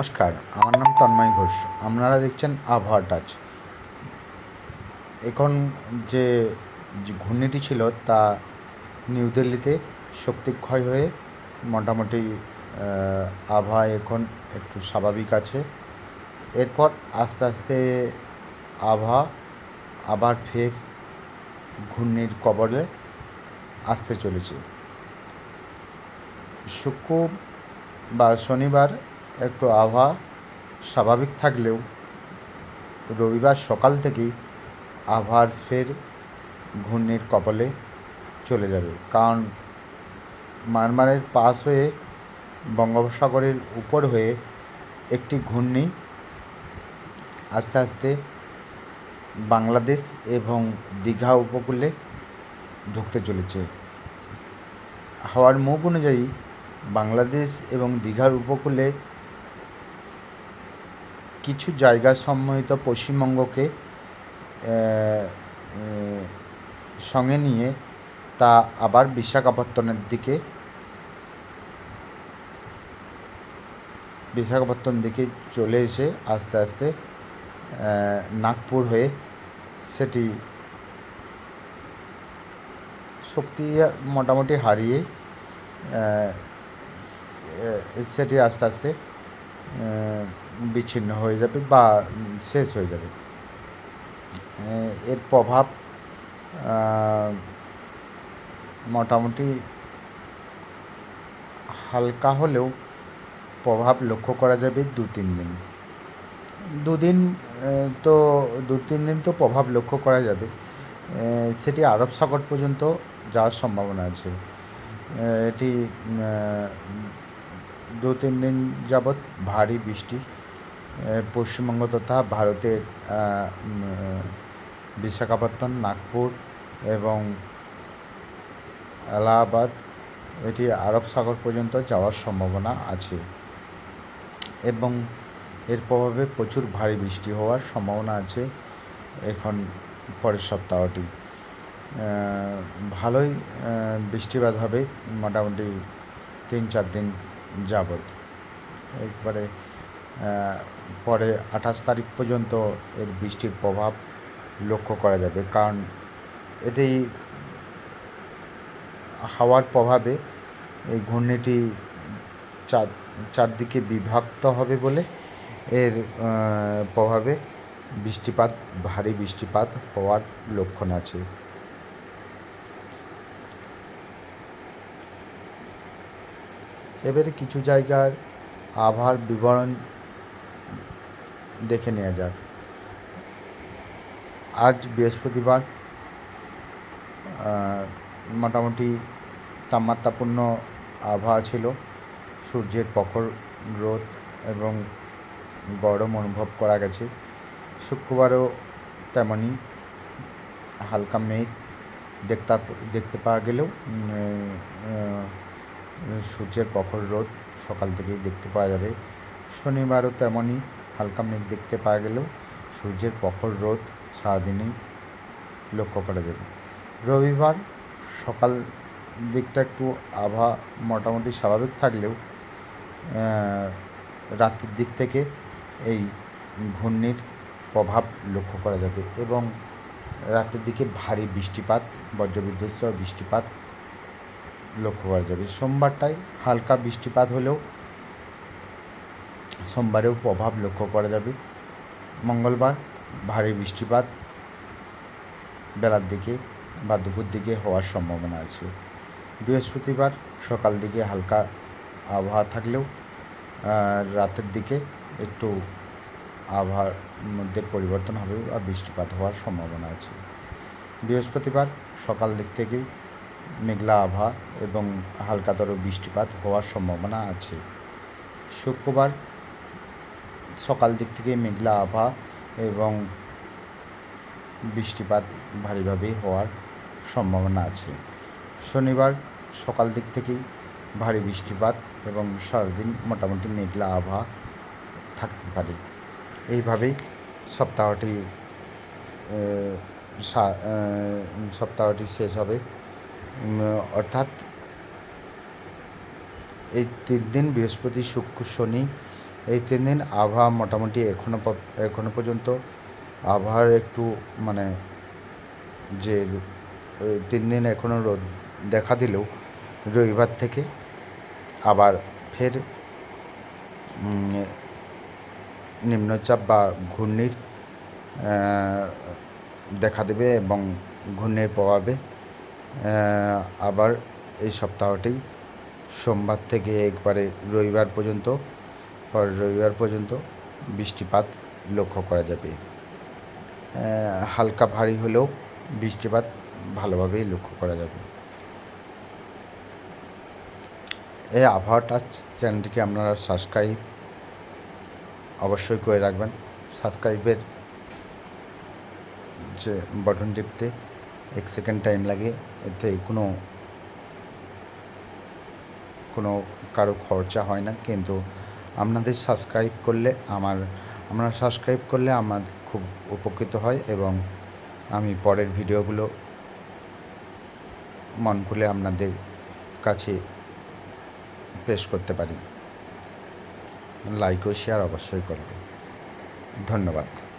নমস্কার, আমার নাম তন্ময় ঘোষ। আপনারা দেখছেন আবহাওয়া টাচ। এখন যে ঘূর্ণিটি ছিল তা নিউ দিল্লিতে শক্তি ক্ষয় হয়ে মোটামুটি আবহাওয়া এখন একটু স্বাভাবিক আছে। এরপর আস্তে আস্তে আবহাওয়া আবার ফের ঘূর্ণির কবলে আসতে চলেছে। শুক্র বা শনিবার একটু আবহাওয়া স্বাভাবিক থাকলেও রবিবার সকাল থেকেই আবহাওয়ার ফের ঘূর্ণির কপালে চলে যাবে। কারণ মায়ানমারের পাশ হয়ে বঙ্গোপসাগরের উপর হয়ে একটি ঘূর্ণি আস্তে আস্তে বাংলাদেশ এবং দীঘা উপকূলে ঢুকতে চলেছে। হাওয়ার মুখ অনুযায়ী বাংলাদেশ এবং দীঘার উপকূলে কিছু জায়গা সম্মিলিত পশ্চিমবঙ্গকে সঙ্গে নিয়ে তা আবার বিশাখাপত্তনের দিকে, বিশাখাপত্তন দিকে চলে এসে আস্তে আস্তে নাগপুর হয়ে সেটি শক্তি মোটামুটি হারিয়ে সেটি আস্তে আস্তে বিচ্ছিন্ন হয়ে যাবে বা শেষ হয়ে যাবে। এর প্রভাব মোটামুটি হালকা হলেও প্রভাব লক্ষ্য করা যাবে দু তিন দিন। দুদিন তো দু তিন দিন তো প্রভাব লক্ষ্য করা যাবে। সেটি আরব সাগর পর্যন্ত যাওয়ার সম্ভাবনা আছে। এটি দু তিন দিন যাবৎ ভারী বৃষ্টি পশ্চিমবঙ্গ তথা ভারতের বিশাখাপত্তন নাগপুর এবং এলাহাবাদ, এটি আরব সাগর পর্যন্ত যাওয়ার সম্ভাবনা আছে এবং এর প্রভাবে প্রচুর ভারী বৃষ্টি হওয়ার সম্ভাবনা আছে এখন পরের সপ্তাহটি। ভালোই বৃষ্টিপাত হবে মোটামুটি তিন চার দিন যাবৎ। একবারে পরে আঠাশ তারিখ পর্যন্ত এর বৃষ্টির প্রভাব লক্ষ্য করা যাবে। কারণ এতেই হাওয়ার প্রভাবে এই ঘূর্ণিটি চার, চারদিকে বিভক্ত হবে বলে এর প্রভাবে বৃষ্টিপাত, ভারী বৃষ্টিপাত হওয়ার লক্ষণ আছে। এবারে কিছু জায়গার আবহাওয়ার বিবরণ দেখে নেওয়া যাক। আজ বৃহস্পতিবার মোটামুটি তাপমাত্রাপূর্ণ আবহাওয়া ছিল। সূর্যের প্রখর রোদ এবং গরম অনুভব করা গেছে। শুক্রবারও তেমনই হালকা মেঘ দেখতে দেখতে পাওয়া গেলেও সূর্যের প্রখর রোদ সকাল থেকেই দেখতে পাওয়া যাবে। শনিবারও তেমনই হালকা মেঘ দেখতে পাওয়া গেলেও সূর্যের প্রখর রোদ সারাদিনই লক্ষ্য করা যাবে। রবিবার সকাল দিকটা একটু আবহাওয়া মোটামুটি স্বাভাবিক থাকলেও রাত্রির দিক থেকে এই ঘূর্ণির প্রভাব লক্ষ্য করা যাবে এবং রাতের দিকে ভারী বৃষ্টিপাত, বজ্রবিদ্যুৎ সহ বৃষ্টিপাত লক্ষ্য করা যাবে। সোমবারটায় হালকা বৃষ্টিপাত হলেও সোমবারেও প্রভাব লক্ষ্য করা যাবে। মঙ্গলবার ভারী বৃষ্টিপাত বেলার দিকে বা দুপুর দিকে হওয়ার সম্ভাবনা আছে। বৃহস্পতিবার সকাল দিকে হালকা আবহাওয়া থাকলেও রাতের দিকে একটু আবহাওয়ার মধ্যে পরিবর্তন হবে বা বৃষ্টিপাত হওয়ার সম্ভাবনা আছে। বৃহস্পতিবার সকাল দিক থেকেই মেঘলা আবহাওয়া এবং হালকাতর বৃষ্টিপাত হওয়ার সম্ভাবনা আছে। শুক্রবার সকাল দিক থেকে মেঘলা আবহাওয়া এবং বৃষ্টিপাত ভারীভাবেই হওয়ার সম্ভাবনা আছে। শনিবার সকাল দিক থেকেই ভারী বৃষ্টিপাত এবং সারাদিন মোটামুটি মেঘলা আবহাওয়া থাকতে পারে। এইভাবেই সপ্তাহটি সপ্তাহটি শেষ হবে। অর্থাৎ এই তিন দিন বৃহস্পতি, শুক্র, শনি এই তিন দিন আবহাওয়া মোটামুটি এখনও এখনও পর্যন্ত আবহাওয়ার একটু মানে যে তিন দিন এখনও রোদ দেখা দিলেও রবিবার থেকে আবার ফের নিম্নচাপ বা ঘূর্ণির দেখা দেবে এবং ঘূর্ণির প্রভাবে আবার এই সপ্তাহটি সোমবার থেকে একবারে রবিবার পর্যন্ত পর রবিবার পর্যন্ত বৃষ্টিপাত লক্ষ্য করা যাবে। হালকা ভারী হলেও বৃষ্টিপাত ভালোভাবেই লক্ষ্য করা যাবে। এই আবহাওয়াটা চ্যানেলটিকে আপনারা সাবস্ক্রাইব অবশ্যই করে রাখবেন। সাবস্ক্রাইবের যে বাটন টিপতে এক সেকেন্ড টাইম লাগে, এতে কোনো কোনো কারও খরচা হয় না। কিন্তু আপনাদের সাবস্ক্রাইব করলে আমার আপনারা সাবস্ক্রাইব করলে আমার খুব উপকৃত হয় এবং আমি পরের ভিডিওগুলো মন খুলে আপনাদের কাছে পেশ করতে পারি। লাইক ও শেয়ার অবশ্যই করবে ধন্যবাদ।